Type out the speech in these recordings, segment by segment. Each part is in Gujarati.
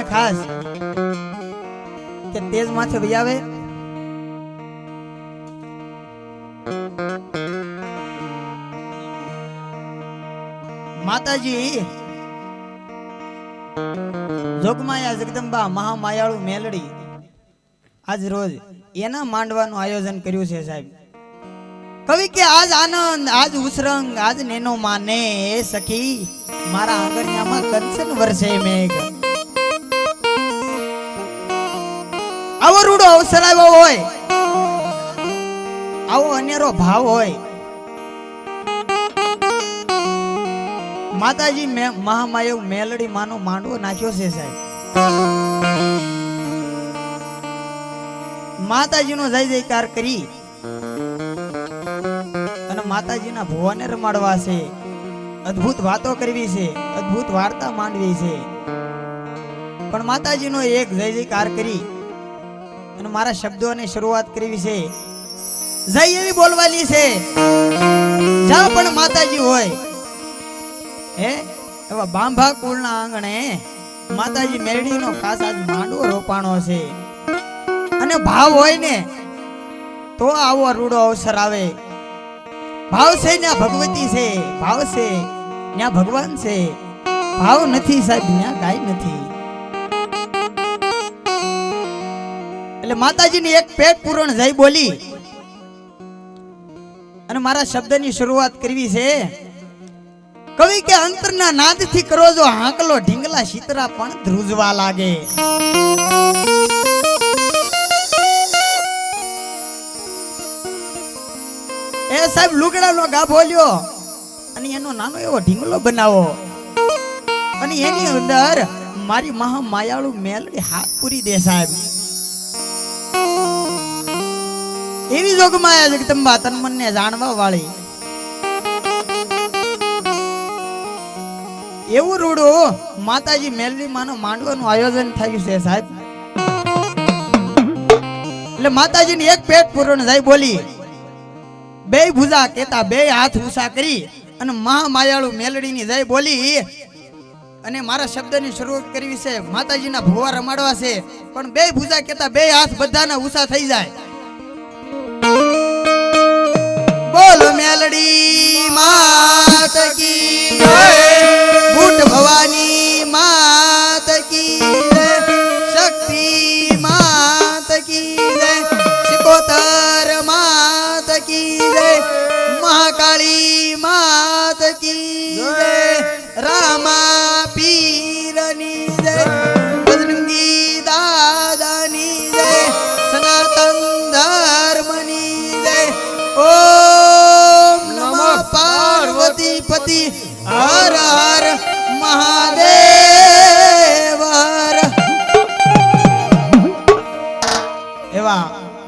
ખાસ કે તેજ માથે વૈયાવે. માતાજી, જોગમાયા જગદંબા મહામાયાળુ મેલડી આજ રોજ એના માંડવાનું આયોજન કર્યું છે સાહેબ. કવિ કે આજ આનંદ, આજ ઉસરંગ આજ નેનો માને સખી, મારા આંગણિયામાં કંચન વરસે મેઘ. અવસર આવ્યો હોય, આવો અનેરો ભાવ હોય. માતાજી મહામાયવ મેલડી માનો માંડવો નાખ્યો છે સાહેબ. માતાજીનો જય જયકાર કરી અને માતાજીના ભુવાને રમાડવા છે. અદ્ભુત વાતો કરવી છે, અદ્ભુત વાર્તા માંડવી છે. પણ માતાજીનો એક જય જયકાર કરી અને મારા શબ્દોની શરૂઆત કરવી છે. જય એવી બોલવાની છે. જ્યાં પણ માતાજી હોય. હે? એવા બાંભા કુળના આંગણે માતાજી મેરડીનો ખાસ આજ માંડવો રોપાણો છે. અને ભાવ હોય ને, તો આવો રૂડો અવસર આવે. ભાવ છે ત્યાં ભગવતી છે. ભાવ છે ત્યાં ભગવાન છે. ભાવ નથી સાહેબ ત્યાં કાંઈ નથી. એટલે માતાજીની એક પેટ પૂરણ જઈ બોલી. અને મારા શબ્દની શરૂઆત કરવી છે, કવિ કે અંતરના નાદથી કરો જો હાંકલો ઢીંગલા શીતરા પણ ધ્રુજવા લાગે. એ સાહેબ લુગડાનો ગાભો લ્યો અને એનો નાનો એવો ઢીંગલો બનાવો. અને એની અંદર મારી મહા માયાળુ મેલડી હાથ પૂરી દે સાહેબ. એવી જોગમાયા જગદંબા તન મનને જાણવા વાળી. એવું રૂડું માતાજી મેલડી માનો માંડવાનું આયોજન થયું છે સાહેબ. એટલે માતાજીની એક પેટ પૂરણ જાય બોલી. બે ભુજા કેતા બે હાથ ઊંચા કરી અને મહામાયાળુ મેલડીની જય બોલી. અને મારા શબ્દની શરૂઆત કરવી છે, માતાજીના ભુવા રમાડવા છે, પણ બે ભુજા કેતા બે હાથ બધાના ઊંચા થઈ જાય. બોલ મેલડી માત પાર્વતી પતિ હર હર મહાદેવ એવા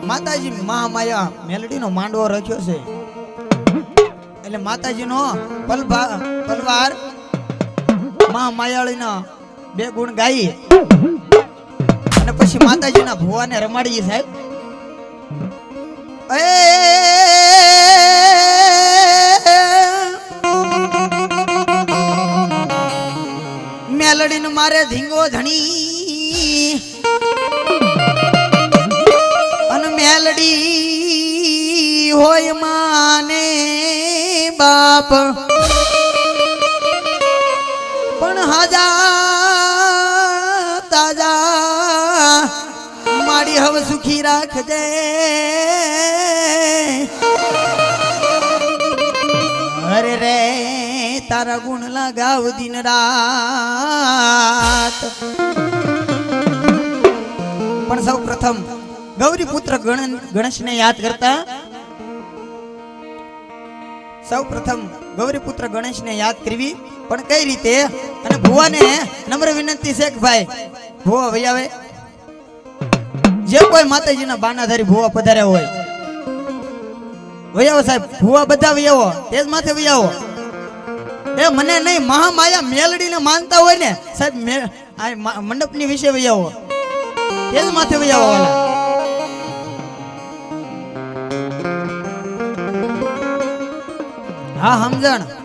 માતાજી મહામાયા મેલડીનો માંડવો રચ્યો છે. એટલે માતાજીનો પલભા પલવાર મહામાયાળીના બે ગુણ ગાઈ. અને પછી માતાજીના ભુવાને રમાડીએ સાહેબ. મેલડીને મારે ધીંગો ધણી. અન મેલડી હોય માને બાપ. પણ હાજા તાજા, મારી હવે સુખી રાખજે. તારા ગુણ લગાવ દિન રાત. પણ સૌ પ્રથમ ગૌરી પુત્ર ગણ, ગણેશને યાદ કરતા સૌ પ્રથમ ગૌરી પુત્ર ગણેશને યાદ કરવી. પણ કઈ રીતે? અને ભુવાને નમ્ર વિનંતી છે ભાઈ, ભુવા ભાઈ આવે. જે કોઈ માતાજીના બાનાધારી ભુવા પધાર્યા હોય વૈયાવો સાહેબ, ભુવા બધા વૈયાવો તેજ માથે વૈયાવો એ મને નહીં, મહામાયા મેલડીને માનતા હોય ને, સાહેબ, મે- આ મંડપની વિશે વહી આવો. તેલ માથે વહી આવો હા, સમજણ.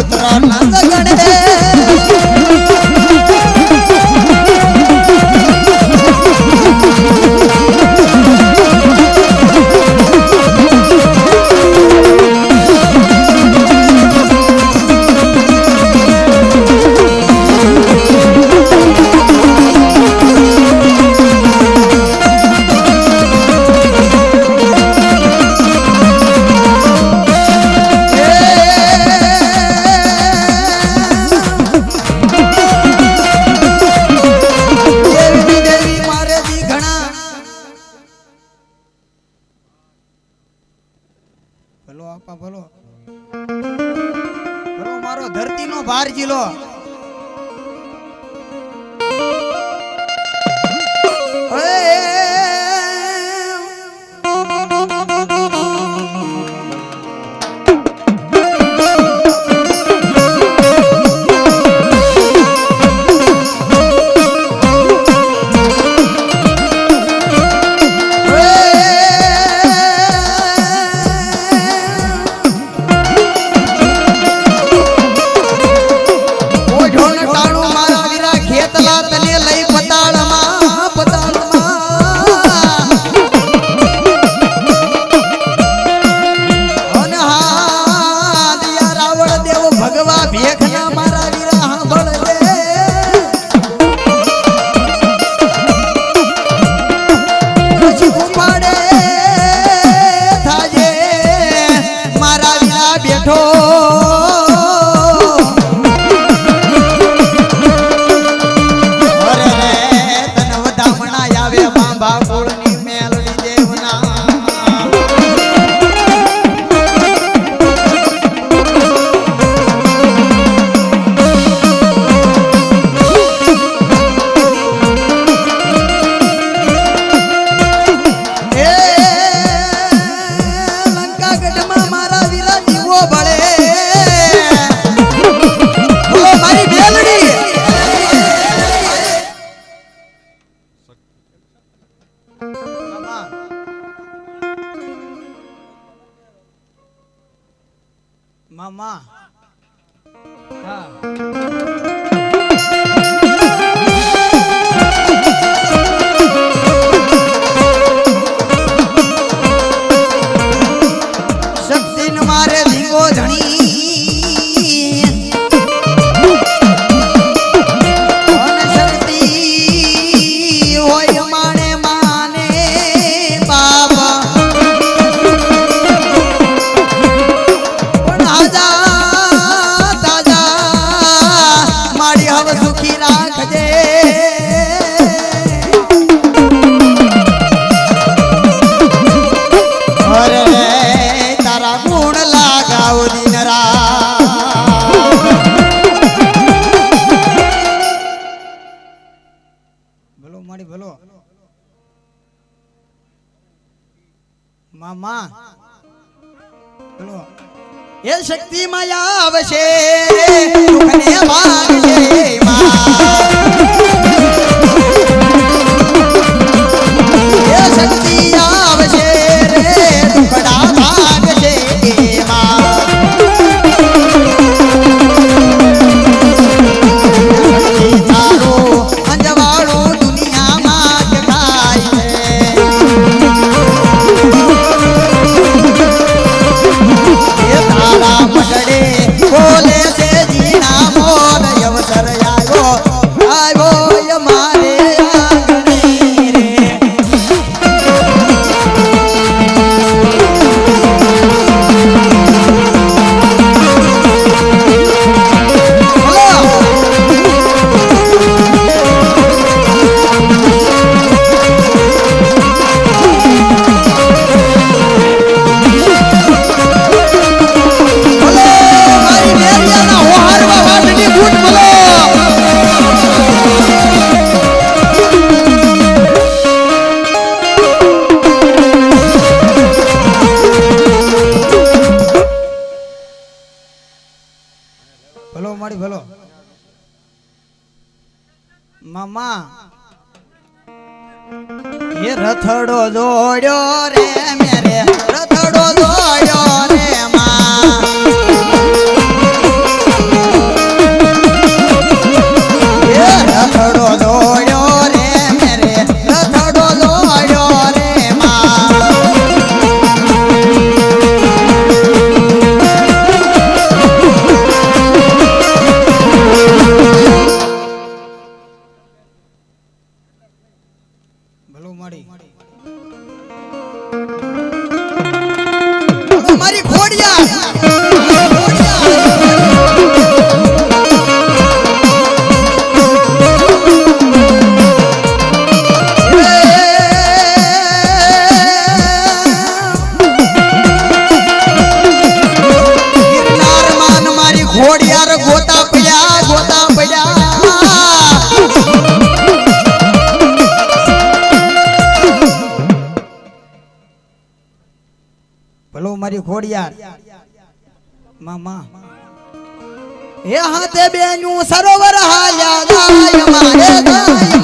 Putra Nanda મામા. હા. આમાં. એ શક્તિ માયા આવશે. દુઃખને ભાગશે માં ભલો માડી ભલો. મામા. એ રથડો દોડ્યો રે મેરે રથ ખોડિયાર મામા એ હાથે બેનું સરોવર હાલ્યા ગાય મારે ગાયમાં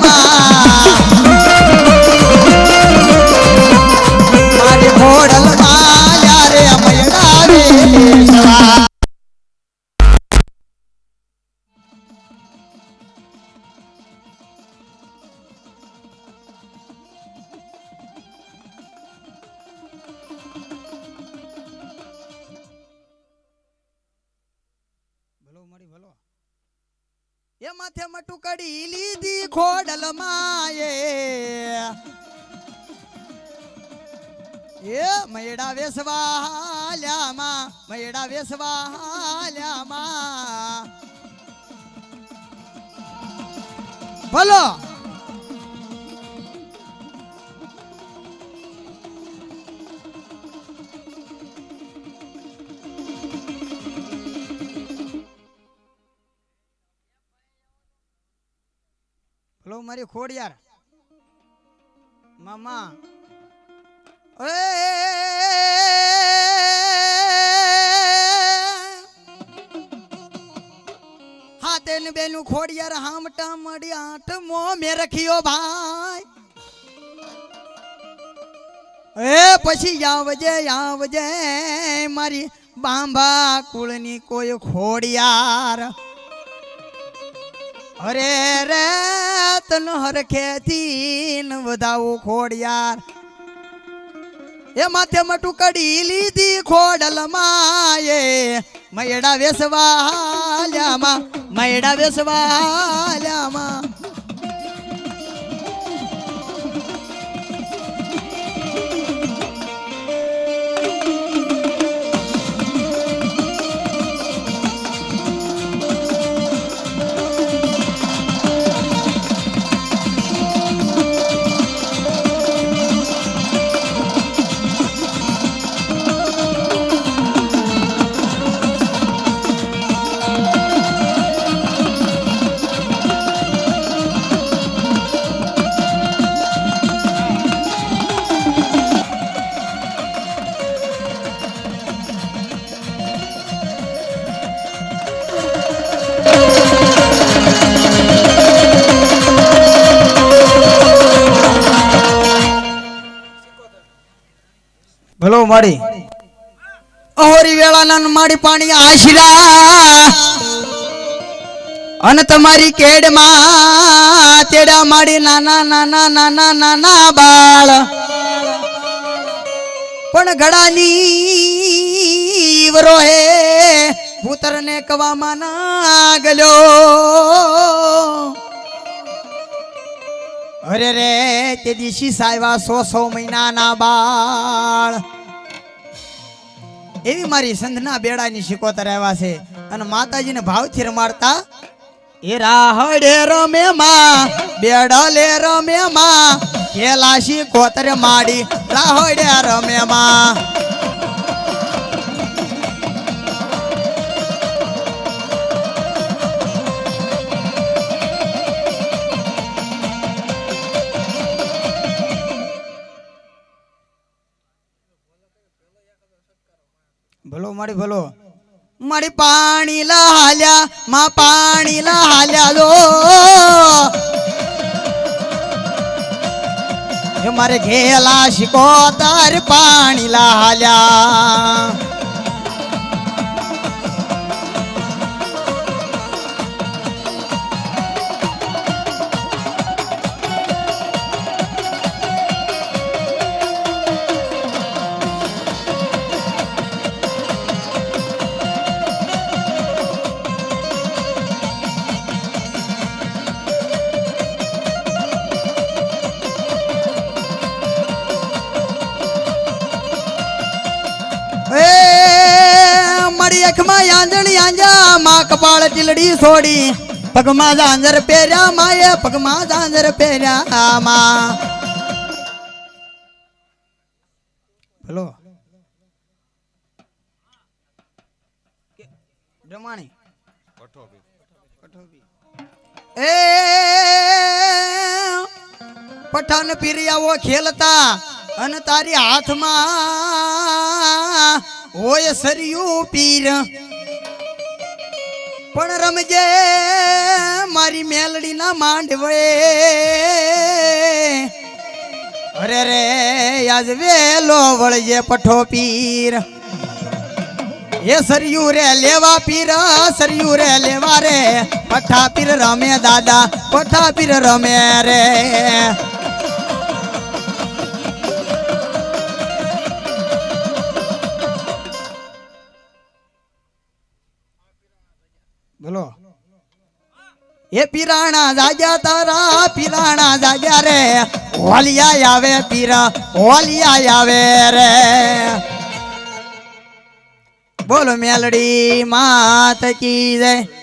માથે મટુ કડી લીધી ખોડલ માએ એ મયડા વેસવા હાલ્યામાં મયડા વેસવા હાલ્યામાં. ભલો. મારી ખોડિયાર. મામા. હાથે બેનું ખોડિયાર હામટા મળી આઠ મો મે રખ્યો ભાઈ. એ, પછી આવજે આવજે મારી બાંભા કુળની કોઈ ખોડિયાર. અરે રે, તન હરખેથી વધાવું ખોડિયાર એ માથે મટુ કડી લીધી ખોડલ માએ મયડા વેસવાલ્યામાં મયડા વેસવાલ્યામાં. માડી. ઓહરી વેળાના માડી પાણી આશરા અને તમારી કેડમાં તેડા માડી નાના નાના નાના નાના બાળ. પણ ગળાની વરો હે ભૂતરને કવામાં ના ગલ્યો અરે રે, તે દિશી સાયવા સો સો મહિનાના બાળ. એવી મારી સંધના બેડાની શિકોતર આવ્યા છે. અને માતાજીને ભાવથી રમાડતા, એ રાહડે રમે માં બેડલે રમે માં કેલાશી કોતરે માડી રાહડે રમે માં. મારી ભલો. મારી પાણી હાલ્યા માં પાણી હાલ્યા લો. મારે ઘેલા શીખો તાર પાણી લાલ્યા. આંખમાં આંજણી આંજા માં કપાળ ટીલડી છોડી પગમાં ઝાંઝર પહેર્યા માએ, પગમાં ઝાંઝર પહેર્યા માં. ભલો. બ્રહ્માણી એ, પઠાણ પીરિયાઓ ખેલતા અને તારી હાથમાં હોય સરિયું પીર. પણ રમજે મારી મેલડી ના માંડવે. અરે રે, આજ વેલો વળજે પઠો પીર. એ સરિયું રે લેવા પીર, સરિયું રે લેવા રે. પઠા પીર રમે દાદા, પઠા પીર રમે રે. એ પીરાણા જાગ્યા તારા, પીરાણા જાગ્યા રે. હોલિયા આવે પીરા હોલિયા આવે રે. બોલો મેલડી, માત કી જય.